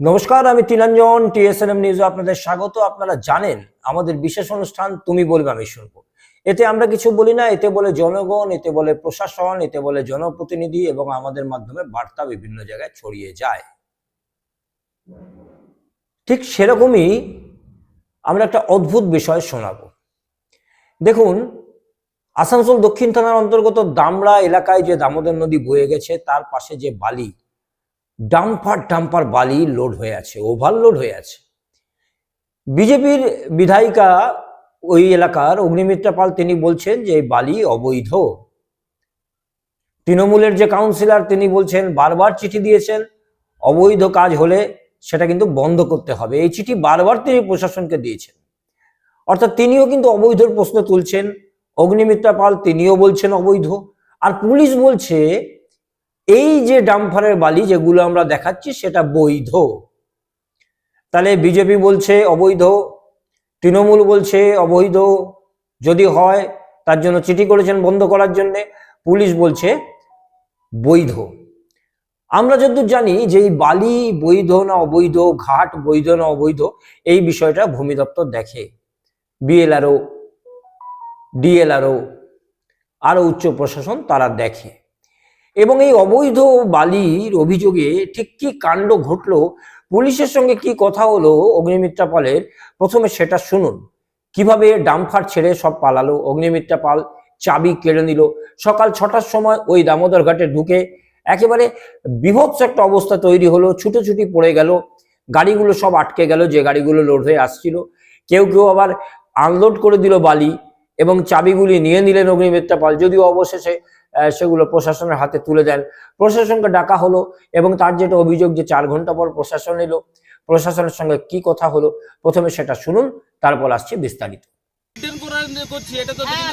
নমস্কার, আমি তিলাঞ্জন, টিএসএনএম নিউজে আপনাদের স্বাগত। আপনারা জানেন, আমাদের বিশেষ অনুষ্ঠান তুমি বলবে, আমি শুনব। এতে আমরা কিছু বলি না, এতে বলে জনগণ, এতে বলে প্রশাসন, এতে বলে জনপ্রতিনিধি এবং আমাদের মাধ্যমে বার্তা বিভিন্ন জায়গায় ছড়িয়ে যায়। ঠিক সেরকমই আমরা একটা অদ্ভুত বিষয় শোনাবো। দেখুন, আসানসোল দক্ষিণ থানার অন্তর্গত দামড়া এলাকায় যে দামোদর নদী বয়ে গেছে, তার পাশে যে বালি ডাম্পার ডাম্পার বালি লোড হয়ে আছে ওভারলোড হয়ে আছে। বিজেপির বিধায়িকা ওই এলাকার অগ্নিমিত্রা পাল, তিনি বলছেন যে বালি অবৈধ। তৃণমূলের যে কাউন্সিলর তিনি বলছেন বারবার চিঠি দিয়েছেন, অবৈধ কাজ হলে সেটা কিন্তু বন্ধ করতে হবে। এই চিঠি বারবার তিনি প্রশাসনকে দিয়েছেন। অর্থাৎ তিনিও কিন্তু অবৈধর প্রশ্ন তুলছেন। অগ্নিমিত্রা পাল, তিনিও বলছেন অবৈধ। আর পুলিশ বলছে এই যে ডাম্পারের বালি যেগুলো আমরা দেখাচ্ছি, সেটা বৈধ। তাহলে বিজেপি বলছে অবৈধ, তৃণমূল বলছে অবৈধ, যদি হয় তার জন্য চিঠি করেছেন বন্ধ করার জন্য, পুলিশ বলছে বৈধ। আমরা যতদূর জানি যে এই বালি বৈধ না অবৈধ, ঘাট বৈধ না অবৈধ, এই বিষয়টা ভূমি দপ্তর দেখে। বিএলআরও, ডিএলআরও, আরও উচ্চ প্রশাসন তারা দেখে। এবং এই অবৈধ বালির অভিযোগে ঠিক কি কাণ্ড ঘটলো? পুলিশের সঙ্গে কি কথা হলো অগ্নিমিত্রা পালের? প্রথমে সেটা শুনুন। কীভাবে ডাম্পার ছেড়ে সব পালালো? অগ্নিমিত্রা পাল চাবি কেড়ে নিল। সকাল ছটার সময় ওই দামোদর ঘাটে ঢুকে একেবারে বিভৎস একটা অবস্থা তৈরি হলো। ছুটোছুটি পড়ে গেল। গাড়িগুলো সব আটকে গেল। যে গাড়িগুলো লোড হয়ে আসছিল। কেউ কেউ আবার আনলোড করে দিল বালি এবং চাবিগুলি নিয়ে নিলেন অগ্নিমিত্রা পাল। যদিও অবশেষে সেগুলো প্রশাসনের হাতে তুলে দেন প্রশাসনকে ডাকা হলো এবং তার যেটা অভিযোগ যে চার ঘণ্টা পর প্রশাসন এলো প্রশাসনের সঙ্গে কি কথা হলো প্রথমে সেটা শুনুন তারপর আসছে বিস্তারিত হ্যাঁ,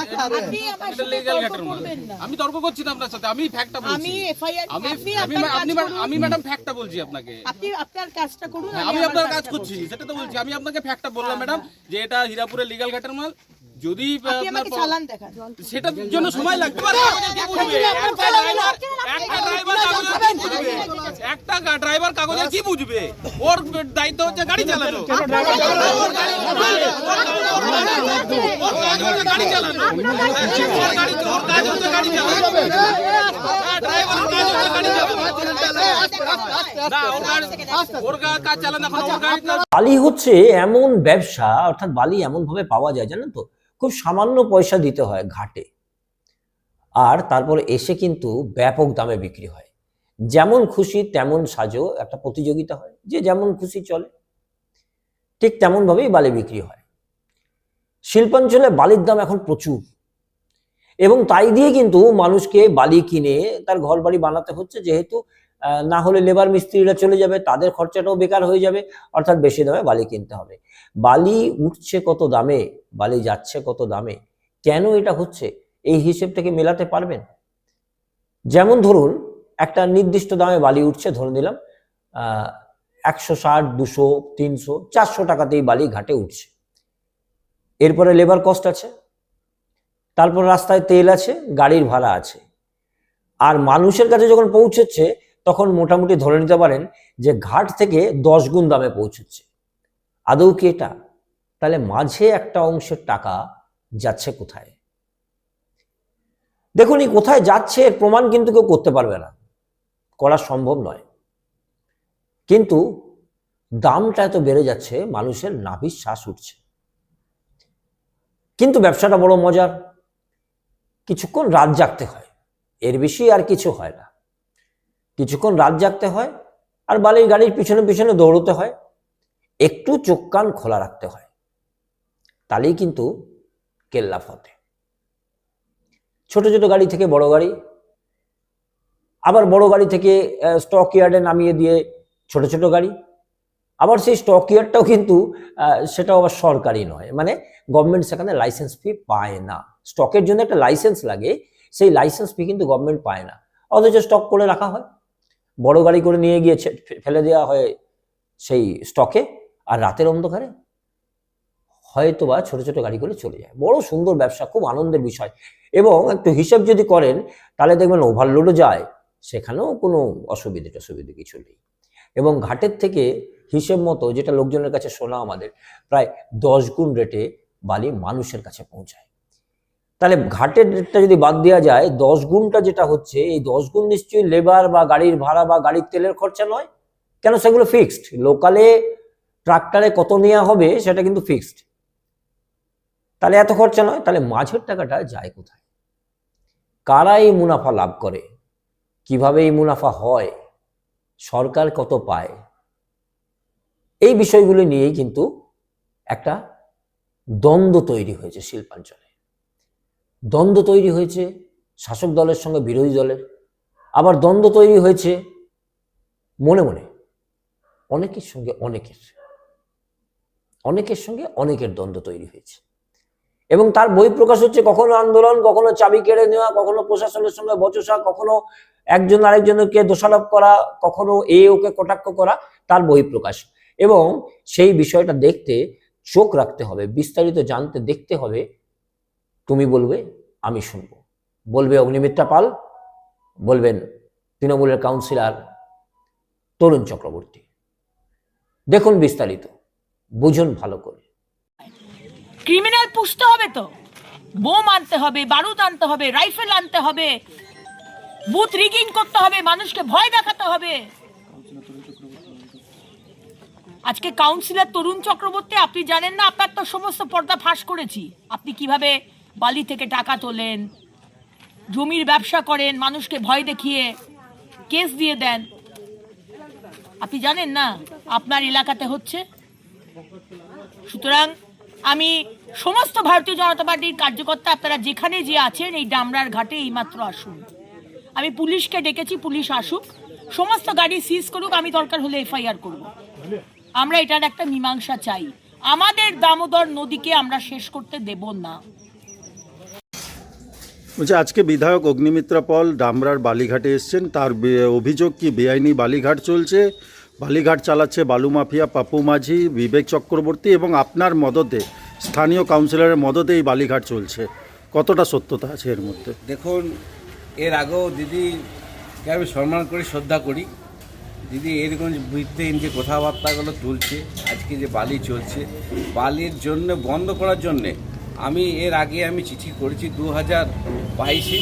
আমি তর্ক করছি না আপনার সাথে আমি ফ্যাক্টটা বলছি আমি আপনি আমি ম্যাডাম ফ্যাক্টটা বলছি আপনাকে আপনি আপনার কাজটা করুন আমি আপনার কাজ করছি তো বলছি আমি আপনাকে ফ্যাক্টটা বললাম ম্যাডাম যে এটা লিগ্যাল ঘাটের মাল যদি সেটার জন্য সময় একটা ড্রাইভার কাগজে কি বুঝবে ওর দায়িত্ব হচ্ছে গাড়ি চালানো গাড়ি চালানো। গাড়ি কাজ হচ্ছে গাড়ি চালানো। হ্যাঁ, ড্রাইভারের কাজ গাড়ি ওর গাড়ি বালি হচ্ছে এমন ব্যবসা অর্থাৎ বালি এমন ভাবে পাওয়া যায় জানেন তো? খুব সামান্য পয়সা দিতে হয় ঘাটে। আর তারপর এসে কিন্তু ব্যাপক দামে বিক্রি হয়। যেমন খুশি তেমন সাজো একটা প্রতিযোগিতা হয়। যে যেমন খুশি চলে। ঠিক তেমন ভাবেই বালি বিক্রি হয়। শিল্পাঞ্চলে বালির দাম এখন প্রচুর। এবং তাই দিয়ে কিন্তু মানুষকে বালি কিনে তার ঘর বাড়ি বানাতে হচ্ছে, যেহেতু না হলে লেবার মিস্ত্রিরা চলে যাবে, তাদের খরচাটাও বেকার হয়ে যাবে, অর্থাৎ বেশি দামে বালি কিনতে হবে। বালি উঠছে কত দামে, বালি যাচ্ছে কত দামে, কেন এটা হচ্ছে? এই হিসেবটাকে মেলাতে পারবেন? যেমন ধরুন, একটা নির্দিষ্ট দামে বালি উঠছে, ধরে নিলাম একশো ষাট, দুশো, তিনশো, চারশো টাকাতেই বালি ঘাটে উঠছে। এরপরে লেবার কস্ট আছে, তারপর রাস্তায় তেল আছে, গাড়ির ভাড়া আছে। আর মানুষের কাছে যখন পৌঁছচ্ছে তখন মোটামুটি ধরে নিতে পারেন যে ঘাট থেকে দশ গুণ দামে পৌঁছচ্ছে আদৌ কি এটা? তাহলে মাঝে একটা অংশের টাকা যাচ্ছে কোথায়? দেখুন, এই কোথায় যাচ্ছে এর প্রমাণ কিন্তু কেউ করতে পারবে না। করা সম্ভব নয়। কিন্তু দামটা এত বেড়ে যাচ্ছে, মানুষের নাভির শ্বাস উঠছে। কিন্তু ব্যবসাটা বড় মজার। কিছুক্ষণ রাত জাগতে হয়, এর বেশি আর কিছু হয় না। কিছুক্ষণ রাত জাগতে হয় আর বালির গাড়ির পিছনে পিছনে দৌড়তে হয়, একটু চোখ কান খোলা রাখতে হয়, তাহলেই কিন্তু কেল্লা ফতে। ছোট ছোট গাড়ি থেকে বড় গাড়ি, আবার বড় গাড়ি থেকে স্টক ইয়ার্ডে নামিয়ে দিয়ে ছোট ছোট গাড়ি আবার সেই স্টক ইয়ার্ডটাও কিন্তু সেটাও আবার সরকারি নয়। মানে গভর্নমেন্ট সেখানে লাইসেন্স ফি পায় না। স্টকের জন্য একটা লাইসেন্স লাগে, সেই লাইসেন্স ফি কিন্তু গভর্নমেন্ট পায় না। অথচ স্টক করে রাখা হয়। বড় গাড়ি করে নিয়ে গিয়ে ফেলে দেওয়া হয় সেই স্টকে আর রাতের অন্ধকারে হয়তো বা ছোটো ছোটো গাড়ি করে চলে যায়। বড় সুন্দর ব্যবসা, খুব আনন্দের বিষয়। এবং একটু হিসাব যদি করেন, তাহলে দেখবেন ওভারলোডও যায়। সেখানেও কোনো অসুবিধে টসুবিধে কিছু নেই। এবং ঘাটের থেকে হিসেব মতো যেটা লোকজনের কাছে শোনা আমাদের, প্রায় দশ গুণ রেটে বালি মানুষের কাছে পৌঁছায়। তাহলে ঘাটের রেটটা যদি বাদ দেওয়া যায়, দশ গুণটা যেটা হচ্ছে, এই দশ গুণ নিশ্চয়ই লেবার বা গাড়ির ভাড়া বা গাড়ির তেলের খরচা নয়। কেন? সেগুলো ফিক্সড লোকালে ট্রাক্টরে কত নেওয়া হবে সেটা কিন্তু ফিক্সড তাহলে এত খরচা নয়। তাহলে মাঝের টাকাটা যায় কোথায়? কারা এই মুনাফা লাভ করে? কীভাবে এই মুনাফা হয়? সরকার কত পায়? এই বিষয়গুলো নিয়েই কিন্তু একটা দ্বন্দ্ব তৈরি হয়েছে শিল্পাঞ্চলে। দ্বন্দ্ব তৈরি হয়েছে শাসক দলের সঙ্গে বিরোধী দলের। আবার দ্বন্দ্ব তৈরি হয়েছে মনে মনে অনেকের সঙ্গে অনেকের। অনেকের সঙ্গে অনেকের দ্বন্দ্ব তৈরি হয়েছে। এবং তার বই প্রকাশ হচ্ছে কখনো আন্দোলন, কখনো চাবি কেড়ে নেওয়া, কখনো প্রশাসনের সঙ্গে বচসা, কখনো একজন আরেকজনকে দোষারোপ করা, কখনো এ ওকে কটাক্ষ করা, তার বই প্রকাশ এবং সেই বিষয়টা দেখতে, চোখ রাখতে হবে, বিস্তারিত জানতে দেখতে হবে, তুমি বলবে, আমি শুনব। বলবে অগ্নিমিত্রা পাল, বলবেন তৃণমূলের কাউন্সিলর তরুণ চক্রবর্তী। দেখুন বিস্তারিত, বুঝুন ভালো করে। ক্রিমিনাল পুষতে হবে তো। বোম আনতে হবে, বারুদ আনতে হবে, রাইফেল আনতে হবে বুথ রিগিং করতে হবে, মানুষকে ভয় দেখাতে হবে। আজকে কাউন্সিলর তরুণ চক্রবর্তী, আপনি জানেন না, আপনার তো সমস্ত পর্দা ফাঁস করেছি। আপনি কীভাবে বালি থেকে টাকা তোলেন, জমির ব্যবসা করেন, মানুষকে ভয় দেখিয়ে কেস দিয়ে দেন। আপনি জানেন না, আপনার এলাকাতে হচ্ছে? সুতরাং আমি সমস্ত ভারতীয় জনতা পার্টির কার্যকর্তা, আপনারা যেখানে যে আছেন, এই ডামরার ঘাটে এইমাত্র আসুন। আমি পুলিশকে ডেকেছি, পুলিশ আসুক। সমস্ত গাড়ি সিজ করুক, আমি দরকার হলে এফআইআর করব। আমরা এটার একটা মীমাংসা চাই। আমাদের দামোদর নদীকে আমরা শেষ করতে দেব না। বলছি আজকে বিধায়ক অগ্নিমিত্রা পল ডামরার বালিঘাটে এসছেন। তার বে- অভিযোগ কি বেআইনি বালিঘাট চলছে? বালিঘাট চালাচ্ছে বালু মাফিয়া পাপু মাঝি বিবেক চক্রবর্তী এবং আপনার মদতে স্থানীয় কাউন্সিলরের মদতে এই বালিঘাট চলছে। কতটা সত্যতা আছে এর মধ্যে? দেখুন এর আগেও দিদিকে আমি সম্মান করি শ্রদ্ধা করি। দিদি এরকম বৃত্তিহীন যে কথাবার্তাগুলো তুলছে আজকে যে বালি চলছে বালির জন্য বন্ধ করার জন্যে আমি এর আগে আমি চিঠি করেছি দু হাজার বাইশে।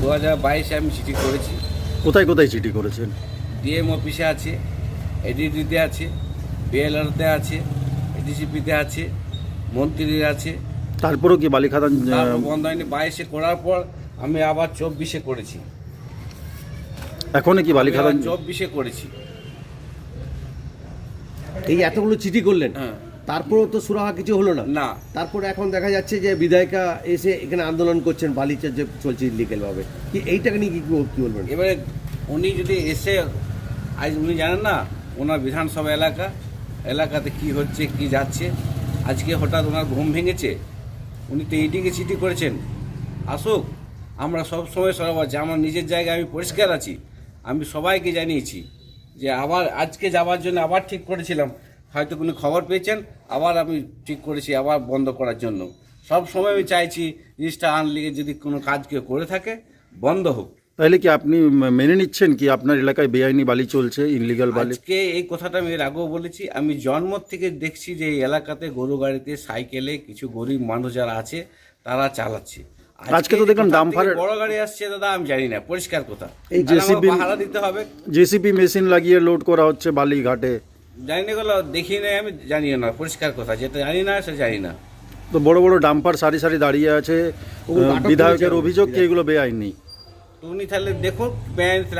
দু হাজার বাইশে আমি চিঠি করেছি। কোথায় কোথায় চিঠি করেছেন? ডিএম অফিসে আছে এডিডিতে আছে বিএলআরতে আছে এডিসিপিতে আছে মন্ত্রীর আছে। তারপরেও কি বালিখাদান বন্ধ হয়নি। বাইশে করার পর আমি আবার চব্বিশে করেছি। এখনই কি বালিখাদান চব্বিশে করেছি। এই এতগুলো চিঠি করলেন? হ্যাঁ। তারপরেও তো সুরাহা কিছু হলো না? না। তারপরে এখন দেখা যাচ্ছে যে বিধায়িকা এসে এখানে আন্দোলন করছেন বালিচা যে চলছে ইলিগেল ভাবে কি এইটাকে নিয়ে কি কি বলবেন? এবারে উনি যদি এসে আজ উনি জানেন না ওনার বিধানসভা এলাকা এলাকাতে কি হচ্ছে কি যাচ্ছে। আজকে হঠাৎ ওনার ঘুম ভেঙেছে। উনি তো এইদিকে চিঠি করেছেন। আসুক আমরা সব সময় সরাবার যে আমার নিজের জায়গায় আমি পরিষ্কার আছি। আমি সবাইকে জানিয়েছি যে আবার আজকে যাওয়ার জন্য আবার ঠিক করেছিলাম। হয়তো কোনো খবর পেয়েছেন আবার আমি ঠিক করেছি আবার বন্ধ করার জন্য। সব সময় আমি চাইছি জিনিসটা আনলিগে যদি কোনো কাজ কেউ করে থাকে বন্ধ হোক। তাহলে কি আপনি মেনে নিচ্ছেন কি আপনার এলাকায় বেআইনি বালি চলছে ইনলিগাল বালি? আজকে এই কথাটা আমি এর আগেও বলেছি আমি জন্ম থেকে দেখছি যে এই এলাকাতে গরু গাড়িতে সাইকেলে কিছু গরিব মানুষ যারা আছে তারা চালাচ্ছে। আজকে তো দেখলাম ডাম্পারের- বড় গাড়ি আসছে দাদা আমি জানি না পরিষ্কার কথা। এই জেসিবি ভাড়া দিতে হবে। জেসিবি মেশিন লাগিয়ে লোড করা হচ্ছে বালিঘাটে। জানি না এগুলো দেখি নাই আমি জানিও না পরিষ্কার কথা যেটা জানি না সেটা জানি না। তো বড় বড় ডাম্পার সারি সারি দাঁড়িয়ে আছে বিধায়কের অভিযোগ কি এগুলো বেআইনি? উনি তাহলে দেখুন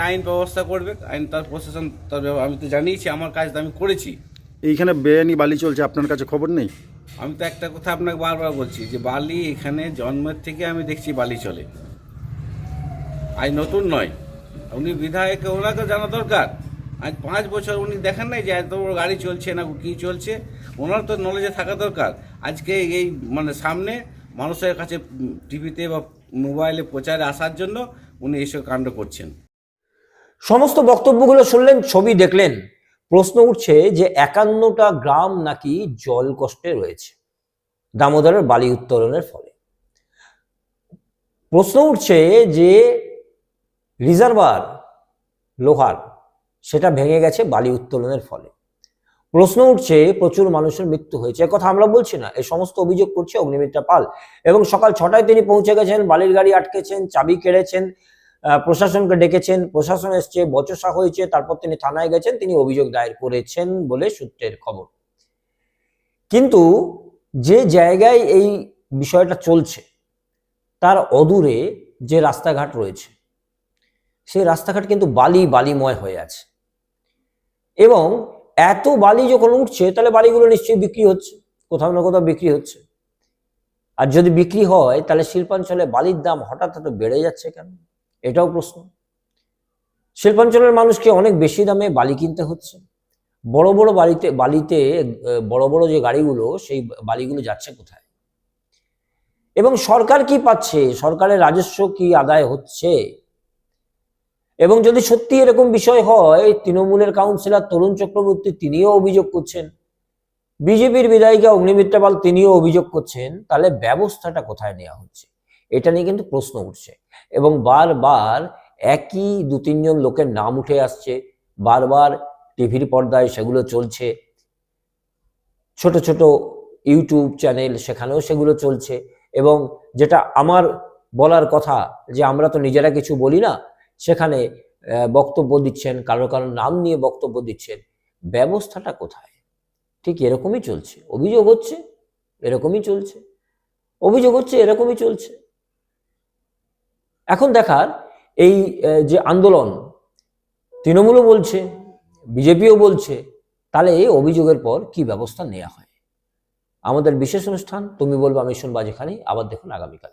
আইন ব্যবস্থা করবে আইন তার প্রশাসন তার আমি তো জানিয়েছি আমার কাজ আমি করেছি। এইখানে বেআইনি বালি চলছে আপনার কাছে খবর নেই? আমি তো একটা কথা আপনাকে বারবার বলছি যে বালি এখানে জন্মের থেকে আমি দেখছি বালি চলে। আজ নতুন নয়। উনি বিধায়ক ওনাকে জানা দরকার। আজ পাঁচ বছর উনি দেখেন নাই যে এত বড় গাড়ি চলছে না কি চলছে। ওনার তো নলেজে থাকা দরকার। আজকে এই মানে সামনে মানুষের কাছে টিভিতে বা মোবাইলে প্রচারে আসার জন্য উনি এসব কাণ্ড করছেন। সমস্ত বক্তব্যগুলো শুনলেন, ছবি দেখলেন। প্রশ্ন উঠছে যে একান্নটা গ্রাম নাকি জল কষ্টে রয়েছে, দামোদরের বালি উত্তোলনের ফলে। প্রশ্ন উঠছে যে রিজার্ভার লোহার, সেটা ভেঙে গেছে বালি উত্তোলনের ফলে। প্রশ্ন উঠছে প্রচুর মানুষের মৃত্যু হয়েছে কথা আমরা বলছি না, এই সমস্ত অভিযোগ করছে অগ্নিমিত্রা পাল। এবং সকাল ছটায় তিনি পৌঁছে গেছেন, বালির গাড়ি আটকেছেন, চাবি কেড়েছেন প্রশাসনকে ডেকেছেন, প্রশাসন এসছে, বচসা হয়েছে, তারপর তিনি থানায় গেছেন, তিনি অভিযোগ দায়ের করেছেন বলে সূত্রের খবর। কিন্তু যে জায়গায় এই বিষয়টা চলছে, তার অদূরে যে রাস্তাঘাট রয়েছে, সেই রাস্তাঘাট কিন্তু বালি বালিময় হয়ে আছে। এবং এত বালি যখন উঠছে, তাহলে বালিগুলো নিশ্চয়ই বিক্রি হচ্ছে, কোথাও না কোথাও বিক্রি হচ্ছে। আর যদি বিক্রি হয়, তাহলে শিল্পাঞ্চলে বালির দাম হঠাৎ হঠাৎ বেড়ে যাচ্ছে কেন? এটাও প্রশ্ন। শিল্পাঞ্চলের মানুষকে অনেক বেশি দামে বালি কিনতে হচ্ছে। বড় বড় বালিতে বালিতে বড় বড় যে গাড়িগুলো, সেই বালিগুলো যাচ্ছে কোথায়? এবং সরকার কি পাচ্ছে? সরকারের রাজস্ব কি আদায় হচ্ছে? এবং যদি সত্যি এরকম বিষয় হয়, তৃণমূলের কাউন্সিলর তরুণ চক্রবর্তী তিনিও অভিযোগ করছেন। বিজেপির বিধায়িকা অগ্নিমিত্রা পাল তিনিও অভিযোগ করছেন। তাহলে ব্যবস্থাটা কোথায় নেওয়া হচ্ছে? এটা নিয়ে কিন্তু প্রশ্ন উঠছে। এবং বারবার একই দু তিনজন লোকের নাম উঠে আসছে, বারবার টিভির পর্দায় সেগুলো চলছে। ছোট ছোট ইউটিউব চ্যানেল সেখানেও সেগুলো চলছে। এবং যেটা আমার বলার কথা যে আমরা তো নিজেরা কিছু বলি না, সেখানে বক্তব্য দিচ্ছেন, কারও কারও নাম নিয়ে বক্তব্য দিচ্ছেন, ব্যবস্থাটা কোথায়? ঠিক এরকমই চলছে। অভিযোগ হচ্ছে, এরকমই চলছে। অভিযোগ হচ্ছে, এরকমই চলছে। এখন দেখার এই যে আন্দোলন, তৃণমূলও বলছে, বিজেপিও বলছে, তাহলে এই অভিযোগের পর কি ব্যবস্থা নেওয়া হয়? আমাদের বিশেষ অনুষ্ঠান, তুমি বলব আমি শুনব যেখানে আবার দেখুন আগামীকাল।